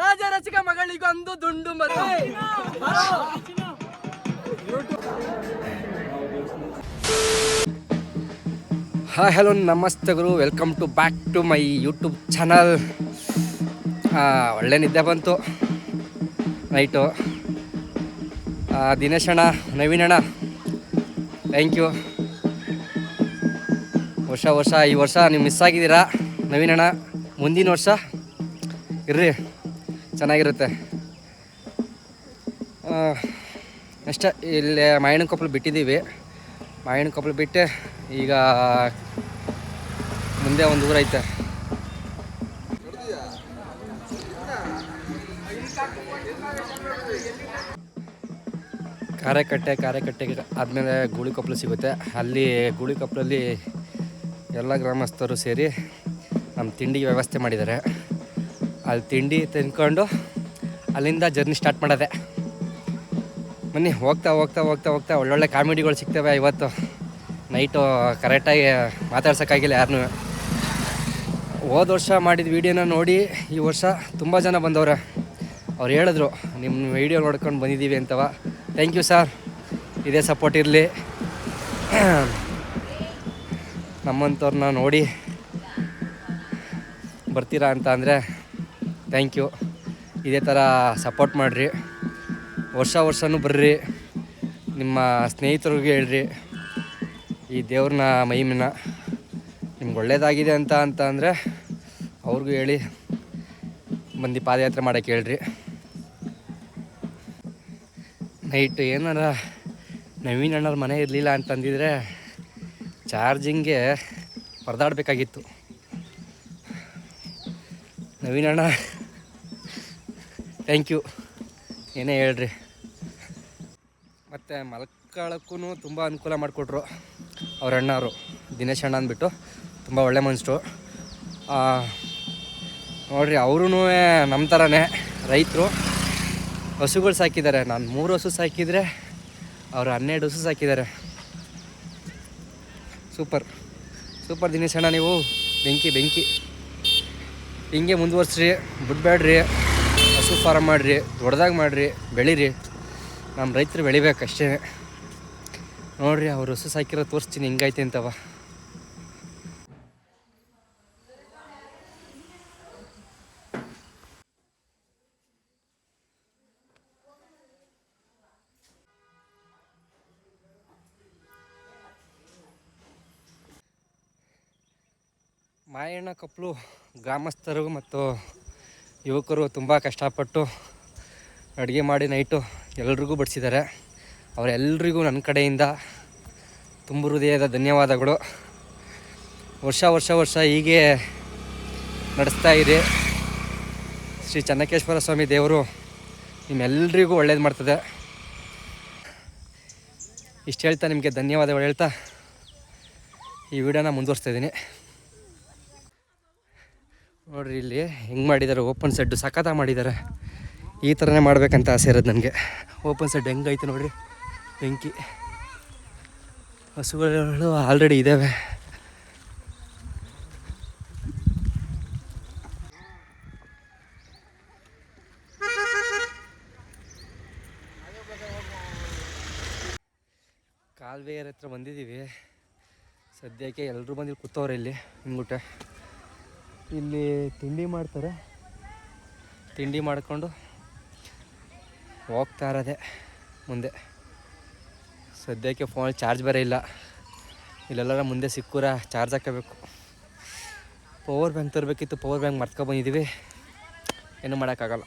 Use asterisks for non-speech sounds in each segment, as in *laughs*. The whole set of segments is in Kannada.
ರಾಜ ರಸಿಕ ಮಗಳಿಗೊಂದು ದುಂಡು ಹಾ ಹಾಯ್ ಹಲೋ ನಮಸ್ತೆ ಗುರು. Welcome to back to my YouTube channel ಒಳ್ಳೆ ನಿದ್ದೆ ಬಂತು. ನೈಟು ದಿನೇಶ್ ಅಣ್ಣ ನವೀನ್ ಅಣ್ಣ. ಥ್ಯಾಂಕ್ ಯು ವರ್ಷ ವರ್ಷ, ಈ ವರ್ಷ ನೀವು ಮಿಸ್ ಆಗಿದ್ದೀರಾ? ನವೀನಣ್ಣ, ಮುಂದಿನ ವರ್ಷ? ಇರ್ರಿ, ಚೆನ್ನಾಗಿರುತ್ತೆ. ಅಷ್ಟೇ ಇಲ್ಲಿ ಮಾಯಣ್ಣ ಕೊಪ್ಪಲು ಬಿಟ್ಟಿದ್ದೀವಿ. ಮಾಯಣ್ಣ ಕೊಪ್ಪಲು ಬಿಟ್ಟೆ, ಈಗ ಮುಂದೆ ಒಂದು ಊರೈತೆ. ಕಾರೆಕಟ್ಟೆ, ಕಾರೆಕಟ್ಟೆಗೆ ಆದಮೇಲೆ ಗೂಳಿಕೊಪ್ಪಲು ಸಿಗುತ್ತೆ. ಅಲ್ಲಿ ಗೂಳಿಕೊಪ್ಪಲಲ್ಲಿ ಎಲ್ಲ ಗ್ರಾಮಸ್ಥರು ಸೇರಿ ನಮ್ಮ ತಿಂಡಿಗೆ ವ್ಯವಸ್ಥೆ ಮಾಡಿದ್ದಾರೆ. ಅಲ್ಲಿ ತಿಂಡಿ ತಿನ್ಕೊಂಡು ಅಲ್ಲಿಂದ ಜರ್ನಿ ಸ್ಟಾರ್ಟ್ ಮಾಡೋದೆ. ಬನ್ನಿ, ಹೋಗ್ತಾ ಹೋಗ್ತಾ ಹೋಗ್ತಾ ಹೋಗ್ತಾ ಒಳ್ಳೊಳ್ಳೆ ಕಾಮಿಡಿಗಳು ಸಿಗ್ತವೆ ಇವತ್ತು. ನೈಟು ಕರೆಕ್ಟಾಗಿ ಮಾತಾಡ್ಸೋಕ್ಕಾಗಿಲ್ಲ ಯಾರನ್ನೂ ಹೋದ ವರ್ಷ ಮಾಡಿದ ವೀಡಿಯೋನ ನೋಡಿ ಈ ವರ್ಷ ತುಂಬ ಜನ ಬಂದವ್ರೆ. ಅವ್ರು ಹೇಳಿದ್ರು ನಿಮ್ಮ ವೀಡಿಯೋ ನೋಡ್ಕೊಂಡು ಬಂದಿದ್ದೀವಿ ಅಂತವ. Thank you sir. ಇದೇ ಸಪೋರ್ಟ್ ಇರಲಿ. ನಮ್ಮಂಥವ್ರನ್ನ ನೋಡಿ ಬರ್ತೀರಾ ಅಂತ ಅಂದರೆ ಥ್ಯಾಂಕ್ ಯು ಇದೇ ಥರ ಸಪೋರ್ಟ್ ಮಾಡಿರಿ. ವರ್ಷ ವರ್ಷನೂ ಬರ್ರಿ. ನಿಮ್ಮ ಸ್ನೇಹಿತರಿಗೂ ಹೇಳ್ರಿ. ಈ ದೇವ್ರನ್ನ ಮೈಮಿನ ನಿಮ್ಗೆ ಒಳ್ಳೇದಾಗಿದೆ ಅಂತ ಅಂತ ಅಂದರೆ ಅವ್ರಿಗೂ ಹೇಳಿ ಬಂದು ಪಾದಯಾತ್ರೆ ಮಾಡೋಕ್ಕೆ ಹೇಳ್ರಿ. ನೈಟ್ ಏನಾರ ನವೀನ್ ಅಣ್ಣವ್ರ ಮನೆ ಇರಲಿಲ್ಲ ಅಂತಂದಿದ್ರೆ ಚಾರ್ಜಿಂಗ್ಗೆ ಪರದಾಡಬೇಕಾಗಿತ್ತು. ನವೀನ್ ಅಣ್ಣ ಥ್ಯಾಂಕ್ ಯು ಏನೇ ಹೇಳ್ರಿ. ಮತ್ತು ಮಲ್ಕೊಳ್ಳೋಕ್ಕೂ ತುಂಬ ಅನುಕೂಲ ಮಾಡಿಕೊಟ್ರು ಅವ್ರ ಅಣ್ಣವರು. ದಿನೇಶ್ ಅಣ್ಣ ಅಂದ್ಬಿಟ್ಟು ತುಂಬ ಒಳ್ಳೆ ಮನುಷ್ಯರು ನೋಡಿರಿ ಅವ್ರೂ ನಮ್ಮ ಥರನೇ ರೈತರು. ಹಸುಗಳು ಸಾಕಿದ್ದಾರೆ. ನಾನು ಮೂರು ಹಸು ಸಾಕಿದರೆ ಅವರು ಹನ್ನೆರಡು ಹಸು ಸಾಕಿದ್ದಾರೆ. ಸೂಪರ್. ಸೂಪರ್ ದಿನೇಶ್ ಅಣ್ಣ ನೀವು. ಬೆಂಕಿ ಬೆಂಕಿ. ಹಿಂಗೆ ಮುಂದುವರ್ಸ್ರಿ ಬಿಡ್ಬೇಡ್ರಿ ಹಸು ಫಾರಮ್ ಮಾಡಿರಿ, ದೊಡ್ಡದಾಗಿ ಮಾಡಿರಿ, ಬೆಳೀರಿ. ನಮ್ಮ ರೈತರು ಬೆಳಿಬೇಕಷ್ಟೇ ನೋಡ್ರಿ, ಅವ್ರು ಹಸು ಸಾಕಿರೋ ತೋರಿಸ್ತೀನಿ ಹಿಂಗೈತೆ ಅಂತವ ಮಾಯಣ್ಣ ಕಪ್ಲು ಗ್ರಾಮಸ್ಥರು ಮತ್ತು ಯುವಕರು ತುಂಬ ಕಷ್ಟಪಟ್ಟು ಅಡುಗೆ ಮಾಡಿ ನೈಟು ಎಲ್ರಿಗೂ ಬಡಿಸಿದ್ದಾರೆ. ಅವರೆಲ್ಲರಿಗೂ ನನ್ನ ಕಡೆಯಿಂದ ತುಂಬ ಹೃದಯದ ಧನ್ಯವಾದಗಳು. ವರ್ಷ ವರ್ಷ ವರ್ಷ ಹೀಗೆ ನಡೆಸ್ತಾ ಇದೆ. ಶ್ರೀ ಚನ್ನಕೇಶ್ವರ ಸ್ವಾಮಿ ದೇವರು ನಿಮ್ಮೆಲ್ಲರಿಗೂ ಒಳ್ಳೇದು ಮಾಡ್ತದೆ. ಇಷ್ಟು ಹೇಳ್ತಾ ನಿಮಗೆ ಧನ್ಯವಾದಗಳು ಹೇಳ್ತಾ ಈ ವಿಡಿಯೋನ ಮುಂದುವರಿಸ್ತಾ ಇದ್ದೀನಿ. ನೋಡ್ರಿ, ಇಲ್ಲಿ ಹೆಂಗೆ ಮಾಡಿದ್ದಾರೆ ಓಪನ್ ಸೆಡ್ಡು ಸಖತ ಮಾಡಿದ್ದಾರೆ ಈ ಥರನೇ ಮಾಡ್ಬೇಕಂತ ಆಸೆ ಇರೋದು ನನಗೆ. ಓಪನ್ ಸೆಡ್ ಹೆಂಗೈತೆ ನೋಡ್ರಿ, ಬೆಂಕಿ. ಹಸುಗಳು ಆಲ್ರೆಡಿ ಇದ್ದಾವೆ ಕಾಲುವೆಯರ ಹತ್ರ ಬಂದಿದ್ದೀವಿ ಸದ್ಯಕ್ಕೆ ಎಲ್ಲರೂ ಬಂದಿಲ್ಲಿ ಕೂತವ್ರೆ ಇಲ್ಲಿ ಹಿಂಗುಟ್ಟೆ ಇಲ್ಲಿ ತಿಂಡಿ ಮಾಡ್ತಾರೆ. ತಿಂಡಿ ಮಾಡಿಕೊಂಡು ಹೋಗ್ತಾ ಇರೋದೆ ಮುಂದೆ. ಸದ್ಯಕ್ಕೆ ಫೋನ್ ಚಾರ್ಜ್ ಬೇರೆ ಇಲ್ಲ. ಇಲ್ಲೆಲ್ಲರ ಮುಂದೆ ಸಿಕ್ಕೂರ ಚಾರ್ಜ್ ಹಾಕಬೇಕು. ಪವರ್ ಬ್ಯಾಂಕ್ ತರಬೇಕಿತ್ತು ಪವರ್ ಬ್ಯಾಂಕ್ ಮರ್ತ್ಕೊ ಬಂದಿದ್ದೀವಿ. ಏನೂ ಮಾಡೋಕ್ಕಾಗಲ್ಲ.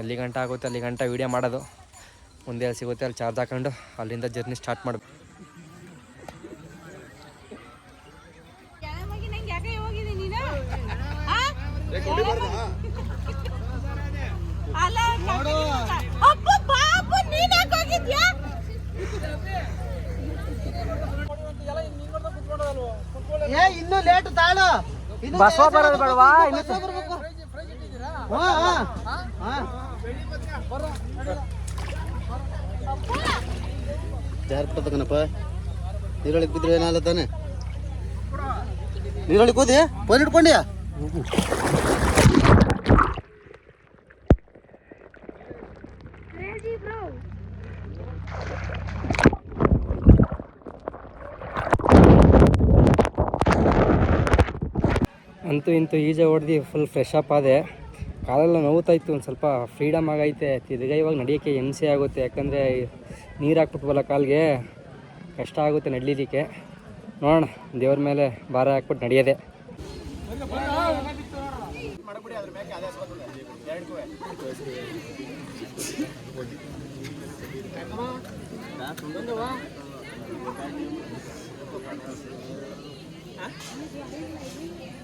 ಎಲ್ಲಿ ಗಂಟೆ ಆಗುತ್ತೆ, ಅಲ್ಲಿ ಗಂಟೆ ವೀಡಿಯೋ ಮಾಡೋದು. ಮುಂದೆ ಎಲ್ಲಿ ಸಿಗುತ್ತೆ, ಅಲ್ಲಿ ಚಾರ್ಜ್ ಹಾಕೊಂಡು ಅಲ್ಲಿಂದ ಜರ್ನಿ ಸ್ಟಾರ್ಟ್ ಮಾಡಬೇಕು ಕೆಳಮಗಿ ನಂಗೆ ಯಾಕೆ ಹೋಗಿದಿ ನೀನು ಆ? ಅಲ್ಲ ಅಪ್ಪ ಬಾಪ ನೀನ್ ಯಾಕೆ ಹೋಗಿದ್ಯಾ ಏ ಇನ್ನು ಲೇಟ್ ತಾಳು ಇನ್ನು ಬಸವ ಬರೋದು ಬೇಡವಾ? ಇನ್ನು ಬರ್ಬೇಕು. ಹಾ, ಹಾ. ಹಾ. ಜಾರ್ ಬಿಡ್ತಕ್ಕನಪ್ಪ ನೀರೊಳಗೆ ಬಿದ್ರೆ ಏನಾಗಲ್ಲ ತಾನೆ ನೀರಲ್ಲಿ ಕೂದಿ ಫೋನ್ ಇಟ್ಕೊಂಡ್ಯಾ ಅಂತೂ ಇಂತೂ ಈಜೆ ಹೊಡೆದು ಫುಲ್ ಫ್ರೆಶ್ ಅಪ್ ಆದೆ. ಕಾಲೆಲ್ಲ ನೋವುತ್ತಾಯಿತ್ತು ಇತ್ತು ಒಂದು ಸ್ವಲ್ಪ ಫ್ರೀಡಮ್ ಆಗೈತೆ. ತಿರ್ಗಾ ಇವಾಗ ನಡೆಯೋಕ್ಕೆ ಹಿಂಸೆ ಆಗುತ್ತೆ ಯಾಕಂದರೆ ನೀರು ಹಾಕ್ಬಿಟ್ವಲ್ಲ ಕಾಲಿಗೆ. ಕಷ್ಟ ಆಗುತ್ತೆ ನಡೀಲಿಕ್ಕೆ ನೋಡೋಣ ದೇವ್ರ ಮೇಲೆ ಭಾರ ಹಾಕ್ಬಿಟ್ಟು ನಡೆಯೋದೆ. *laughs*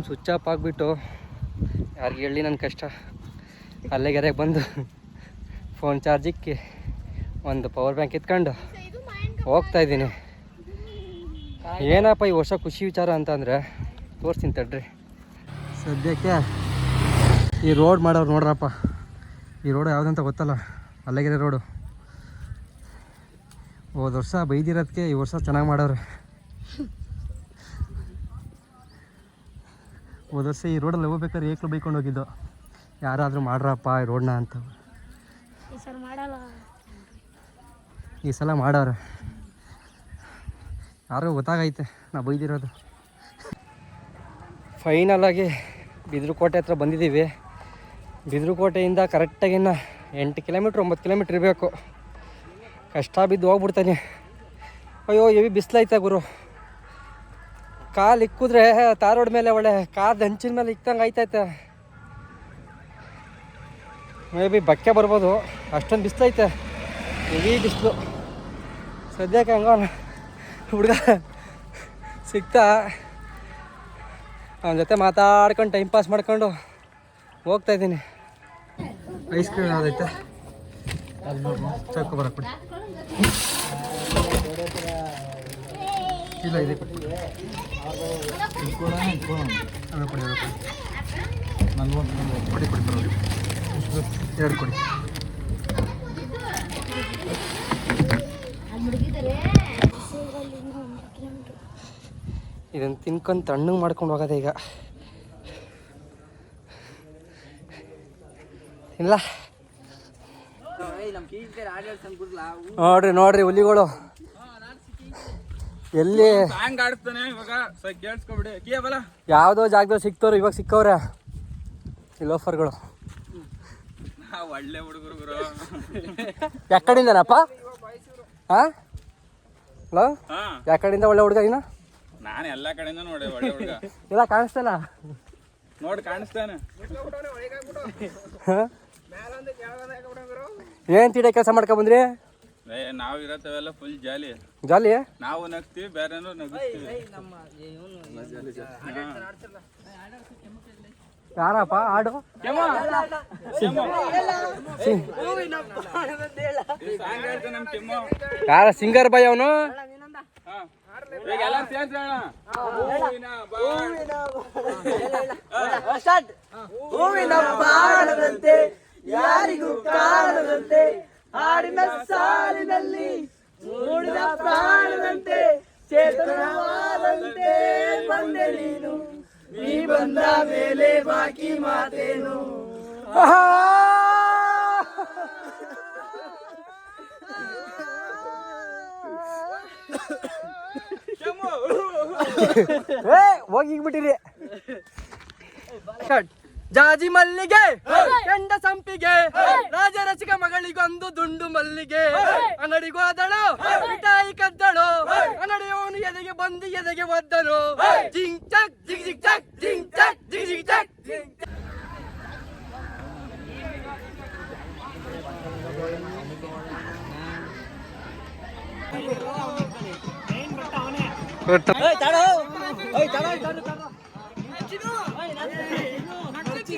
ಫೋನ್ ಸ್ವಿಚ್ ಆಫ್ ಆಗಿಬಿಟ್ಟು, ಯಾರಿಗೆ ಹೇಳಿ ನನ್ನ ಕಷ್ಟ. ಅಲ್ಲೆಗೆರೆಗೆ ಬಂದು ಫೋನ್ ಚಾರ್ಜಿಕ್ಕಿ ಒಂದು ಪವರ್ ಬ್ಯಾಂಕ್ ಇತ್ಕೊಂಡು ಹೋಗ್ತಾ ಇದ್ದೀನಿ. ಏನಪ್ಪ ಈ ವರ್ಷ ಖುಷಿ ವಿಚಾರ ಅಂತಂದರೆ, ತೋರಿಸ್ತೀನಿ ತಡ್ರಿ. ಸದ್ಯಕ್ಕೆ ಈ ರೋಡ್ ಮಾಡೋರು ನೋಡ್ರಪ್ಪ. ಈ ರೋಡ್ ಯಾವುದಂತ ಗೊತ್ತಲ್ಲ ಅಲ್ಲೆಗೆರೆ ರೋಡು ಹೋದ ವರ್ಷ ಬೈದಿರೋದಕ್ಕೆ ಈ ವರ್ಷ ಚೆನ್ನಾಗಿ ಮಾಡವ್ರೆ ಹೋದ ವರ್ಷ ಈ ರೋಡಲ್ಲಿ ಹೋಗ್ಬೇಕಾದ್ರೆ ಏಕ್ಲು ಬೈಕೊಂಡು ಹೋಗಿದ್ದು. ಯಾರಾದರೂ ಮಾಡ್ರಪ್ಪ ಈ ರೋಡ್ನ ಅಂತ. ಈ ಸಲ ಮಾಡೋರು ಯಾರೋ ಗೊತ್ತಾಗೈತೆ ನಾ ಬೈದಿರೋದು. ಫೈನಲಾಗಿ ಬಿದ್ರುಕೋಟೆ ಹತ್ರ ಬಂದಿದ್ದೀವಿ. ಬಿದ್ರುಕೋಟೆಯಿಂದ ಕರೆಕ್ಟಾಗಿ ಇನ್ನು ಎಂಟು ಕಿಲೋಮೀಟ್ರ್ ಒಂಬತ್ತು ಕಿಲೋಮೀಟ್ರ್ ಇರಬೇಕು. ಕಷ್ಟ ಬಿದ್ದು ಹೋಗ್ಬಿಡ್ತಾನೆ. ಅಯ್ಯೋ ಎವಿ ಬಿಸಿಲೈತೆ ಗುರು. ಕಾಲು ಇಕ್ಕಿದ್ರೆ ತಾರ್ ರೋಡ್ ಮೇಲೆ ಒಳ್ಳೆ ಕಾರ್ ಹಂಚಿನ ಮೇಲೆ ಇಕ್ಕಂಗೆ ಆಯ್ತೈತೆ ಮೇ ಬಿ ಬಕ್ಕೆ ಬರ್ಬೋದು. ಅಷ್ಟೊಂದು ಬಿಸಿಲೈತೆ ಹೆವಿ ಬಿಸಿಲು. ಸದ್ಯಕ್ಕೆ ಹಂಗ ಹುಡುಗ ಸಿಗ್ತಾ ಅವನ ಜೊತೆ ಮಾತಾಡ್ಕೊಂಡು ಟೈಮ್ ಪಾಸ್ ಮಾಡ್ಕೊಂಡು ಹೋಗ್ತಾ ಇದ್ದೀನಿ. ಐಸ್ ಕ್ರೀಮ್ ಆಗೈತೆ ಚಾಕು ಬರಕ್ಕೆ ಇಲ್ಲ ಇದೆ ಕೊಡಿ. ಅದೇ ಕೊಡಿ ಅದೇ ಕೊಡಿ. ಕೊಡಿ ಕೊಡಿ ಪರವಾಗಿಲ್ಲ. ಎರಡು ಕೊಡಿ. ಇದನ್ನು ತಿನ್ಕೊಂಡು ತಣ್ಣಗೆ ಮಾಡ್ಕೊಂಡು ಹೋಗೋದೆ ಈಗ. ಇಲ್ಲ. ನೋಡ್ರಿ ನೋಡ್ರಿ ಹುಲಿಗಳು. ಎಲ್ಲಿ? ಯಾವ್ದೋ ಆಡ್ತಾನೆ ಇವಾಗ. ಕೇಳಿಸ್ಕೊಬಿಡಿ. ಕೇವಲ ಯಾವುದೋ ಜಾಗದಲ್ಲಿ ಸಿಕ್ತವ್ರು ಇವಾಗ ಸಿಕ್ಕವ್ರೆ. ಈ ಲೋಫರ್ಗಳು. ಒಳ್ಳೆ ಹುಡುಗರು ಗುರು. ಯಾಕಡಿಂದನಪ್ಪ? ಹಾಂ ಹಲೋ? ಹಾ. ಯಾಕಡಿಂದ ಒಳ್ಳೆ ಹುಡುಗ ಇನ್ನ? ನಾನು ಎಲ್ಲಾ ಕಡೆಯಿಂದ ನೋಡಿ ಒಳ್ಳೆ ಹುಡುಗ. ಇಲ್ಲ ಕಾಣಿಸ್ತಾನ. ನೋಡಿ ಕಾಣಿಸ್ತಾನೆ. ಏನ್ ತಿಡೆ ಕೆಲಸ ಮಾಡ್ಕೊ ಬಂದ್ರಿ? ನಾವು ಇರತ್ತವೆಲ್ಲ ಫುಲ್ ಜಾಲಿ. ಜಾಲಿ? ನಾವು ನಗ್ತೀವಿ ಬೇರೆನೂ ನಗಿಸ್ತೀವಿ. ಯಾರಪ್ಪ? ಆಡು. ಯಾರ ಸಿಂಗರ್ ಬಾಯ್ ಅವನು? ಹೂವಿನ ಬಾಣದಂತೆ ಯಾರಿಗೂ ಕಾಣದಂತೆ ಹಾಡಿನ ಸಾಲಿನಲ್ಲಿ ಮೂಡಿದ ಪ್ರಾಣದಂತೆ ಚೇತನವಾದಂತೆ ಬಂದೆ ನೀನು. ನೀ ಬಂದ ಮೇಲೆ ಬಾಕಿ ಮಾತೇನು. ಹೋಗಿಬಿಟ್ಟಿರಿ ಜಾಜಿ ಮಲ್ಲಿಗೆ ಕೆಂಡ ಸಂಪಿಗೆ ರಾಜರಸಿಕ ಮಗಳಿಗೊಂದು ದುಂಡು ಮಲ್ಲಿಗೆ. ಅಂಗಡಿಗೂ ಆದಳು ಮಿಠಾಯಿ ಕದ್ದಳು ಅಂಗಡಿಯವನು ಎದೆಗೆ ಬಂದು ಎದೆಗೆ ಒದ್ದನು. ಜಿಂಗ್ ಚಕ್ ಜಿಗ್ ಜಿಗ್ ಚಕ್ ಜಿಂಗ್ ಚಕ್ ಜಿಗ್ ಜಿಗ್ ಚಕ್ ಜಿಂಗ್ ಚಕ್.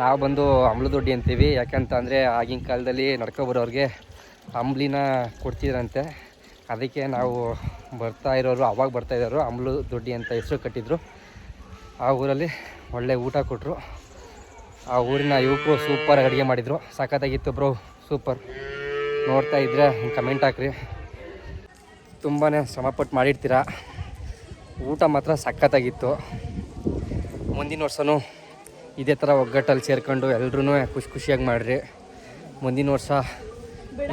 ನಾವು ಬಂದು ಅಮ್ಲದೊಡ್ಡಿ ದೊಡ್ಡಿ ಅಂತೀವಿ. ಯಾಕಂತ ಅಂದರೆ ಆಗಿನ ಕಾಲದಲ್ಲಿ ನಡ್ಕೊ ಬರೋರಿಗೆ ಅಂಬ್ಲಿನ ಕೊಡ್ತಿದ್ರಂತೆ. ಅದಕ್ಕೆ ನಾವು ಬರ್ತಾ ಇರೋರು, ಅವಾಗ ಬರ್ತಾ ಇರೋರು ಅಂಬ್ಲು ದೊಡ್ಡಿ ಅಂತ ಹೆಸರು ಕಟ್ಟಿದ್ರು. ಆ ಊರಲ್ಲಿ ಒಳ್ಳೆ ಊಟ ಕೊಟ್ಟರು ಆ ಊರಿನ ಯುವಕರು ಸೂಪರ್ ಅಡುಗೆ ಮಾಡಿದರು. ಸಖತ್ತಾಗಿತ್ತು ಬ್ರೋ ಸೂಪರ್ ನೋಡ್ತಾ ಇದ್ರೆ ಕಮೆಂಟ್ ಹಾಕ್ರಿ. ತುಂಬಾ ಶ್ರಮಪಟ್ಟು ಮಾಡಿರ್ತೀರ. ಊಟ ಮಾತ್ರ ಸಖತ್ತಾಗಿತ್ತು. ಮುಂದಿನ ವರ್ಷವೂ ಇದೇ ಥರ ಒಗ್ಗಟ್ಟಲ್ಲಿ ಸೇರ್ಕೊಂಡು ಎಲ್ಲರೂ ಖುಷಿ ಖುಷಿಯಾಗಿ ಮಾಡಿರಿ. ಮುಂದಿನ ವರ್ಷ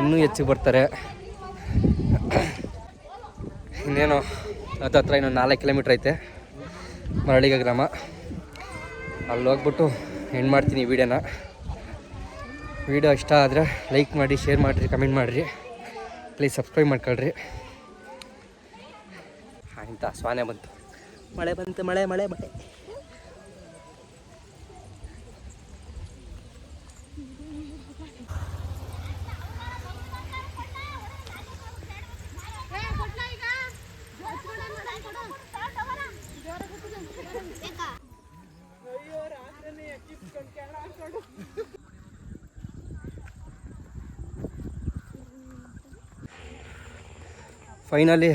ಇನ್ನೂ ಹೆಚ್ಚು ಬರ್ತಾರೆ. ಇನ್ನೇನು ಹತ್ತತ್ರ ಇನ್ನೊಂದು ನಾಲ್ಕು ಕಿಲೋಮೀಟ್ರ್ ಐತೆ, ಮರಳಿಗ ಗ್ರಾಮ. ಅಲ್ಲಿ ಹೋಗ್ಬಿಟ್ಟು ಎಂಡ್ ಮಾಡ್ತೀನಿ ವೀಡಿಯೋನ. ವೀಡಿಯೋ ಇಷ್ಟ ಆದರೆ ಲೈಕ್ ಮಾಡಿ, ಶೇರ್ ಮಾಡಿರಿ, ಕಮೆಂಟ್ ಮಾಡಿರಿ. ಪ್ಲೀಸ್ ಸಬ್ಸ್ಕ್ರೈಬ್ ಮಾಡ್ಕೊಳ್ರಿ. ಇಂಥ, ಸ್ವಾನೆ ಬಂತು. ಮಳೆ ಬಂತು, ಮಳೆ ಮಳೆ ಮಳೆ. ಫೈನಲಿ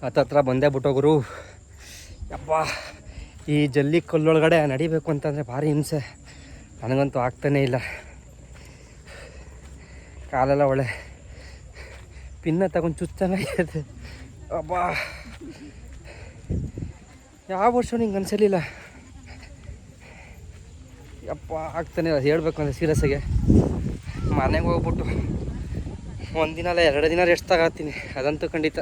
ಹತ್ತತ್ರ ಬಂದೇ ಬಿಟ್ಟೋಗ್ರು ಯಪ್ಪ, ಈ ಜಲ್ಲಿ ಕಲ್ಲೊಳಗಡೆ ನಡಿಬೇಕು ಅಂತಂದರೆ ಭಾರಿ ಹಿಂಸೆ. ನನಗಂತೂ ಆಗ್ತಾನೇ ಇಲ್ಲ. ಕಾಲೆಲ್ಲ ಒಳ್ಳೆ ಪಿನ್ನ ತಗೊಂಡು ಚುಚ್ಚಂಗಾಗಿದೆ ಅಬ್ಬಾ. ಯಾವ ವರ್ಷ ನಿಂಗೆ ಅನ್ಸಲಿಲ್ಲ. ಯಪ್ಪ, ಆಗ್ತಾನೆ ಹೇಳ್ಬೇಕು ಅಂದರೆ ಸೀರಿಯಸ್ಸಾಗೆ ಮನೆಗೆ ಹೋಗ್ಬಿಟ್ಟು. ಒಂದಿನ ಅಲ್ಲ ಎರಡು ದಿನ ರೆಸ್ಟ್ ತಗೋತೀನಿ. ಅದಂತೂ ಖಂಡಿತ.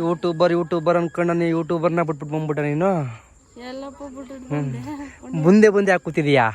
ಯೂಟ್ಯೂಬರ್ ಯೂಟ್ಯೂಬರ್ ಅನ್ಕೊಂಡು ನಾನು ಯೂಟ್ಯೂಬರ್ನ ಬಿಟ್ಬಿಟ್ಟು ಬಂದ್ಬಿಟ್ಟ ನೀನು? ಮುಂದೆ ಮುಂದೆ ಹಾಕೂತಿದೀಯಾ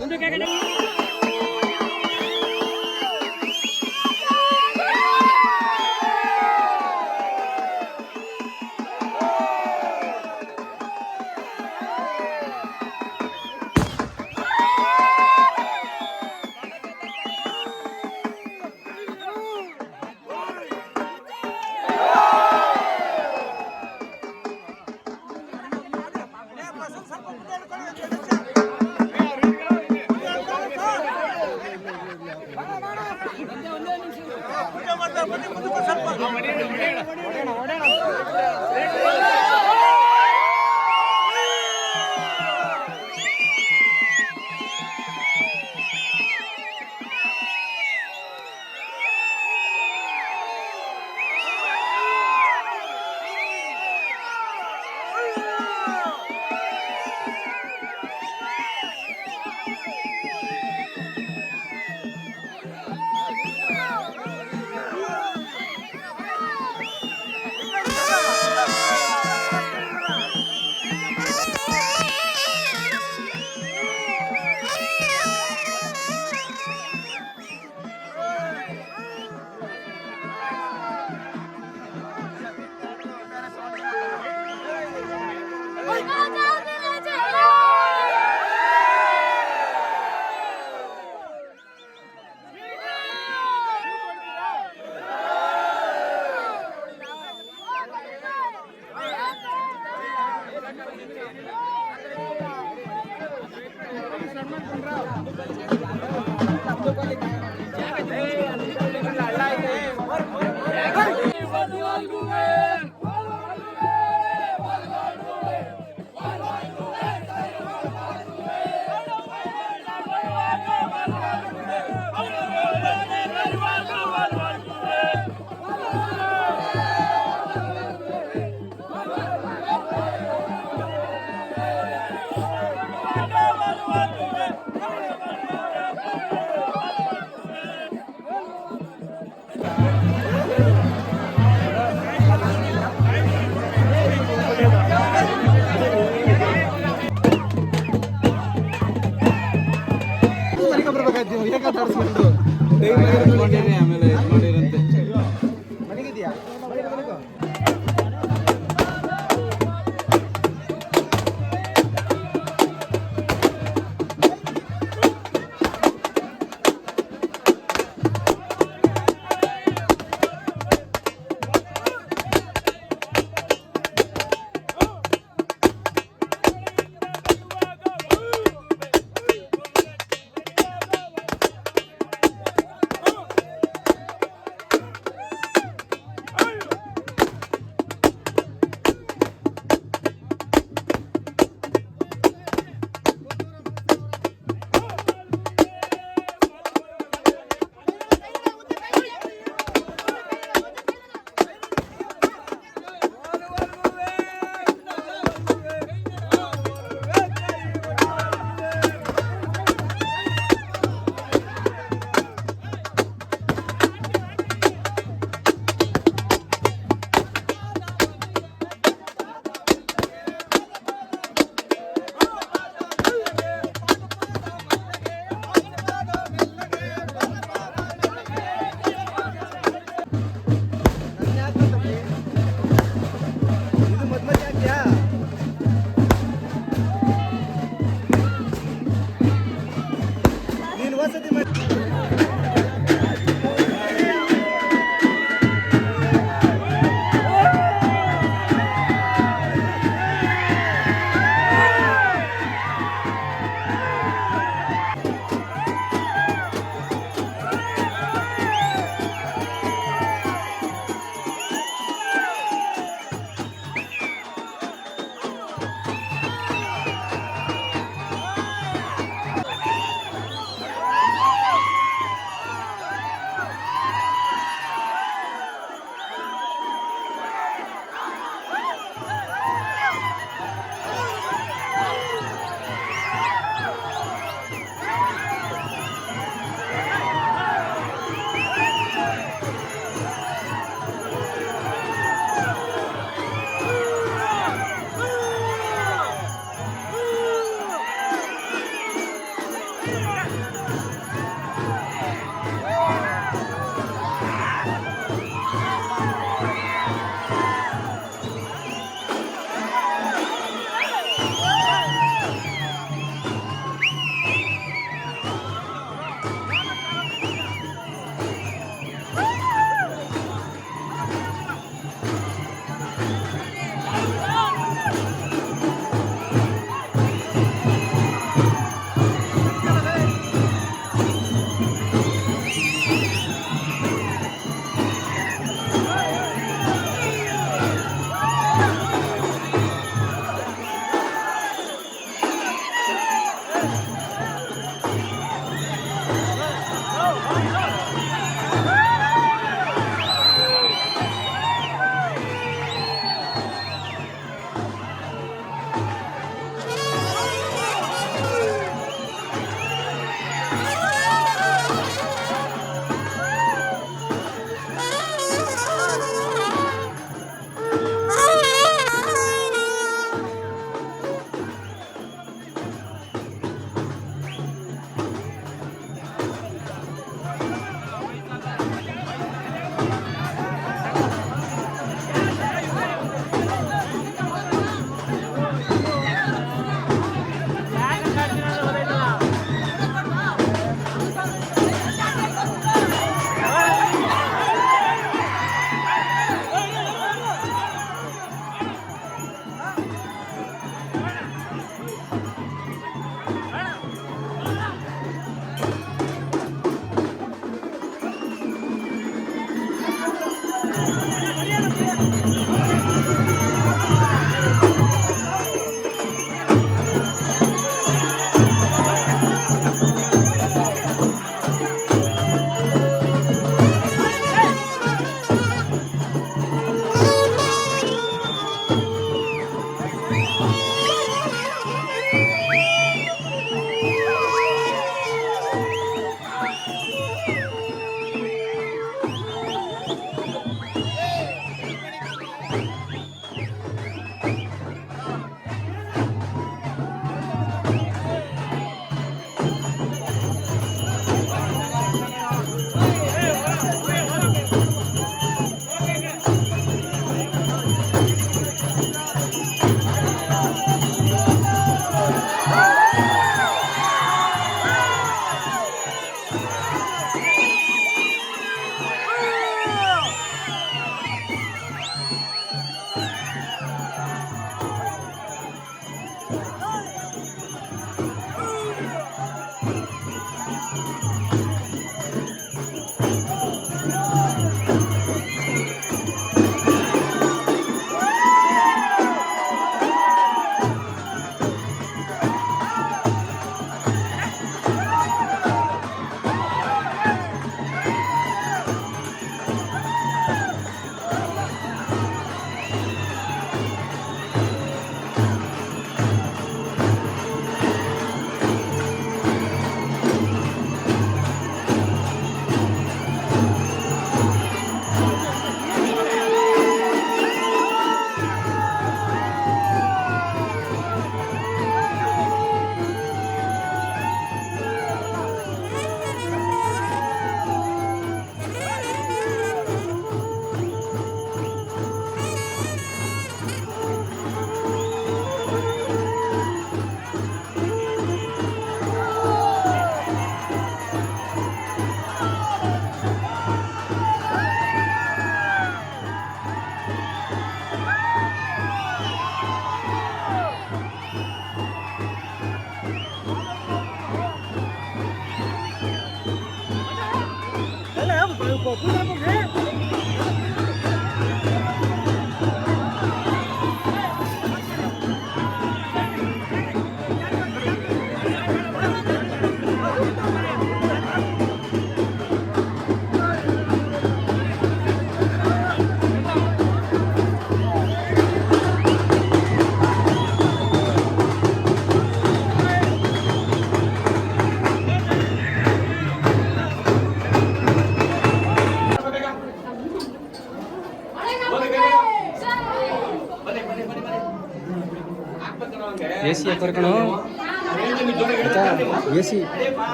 ಮುಂದಕ್ಕೆ vamos ali, vamos ali. ಬರ್ಬೇಕಾಯ್ತು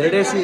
ಎರಡು ಎ ಸಿ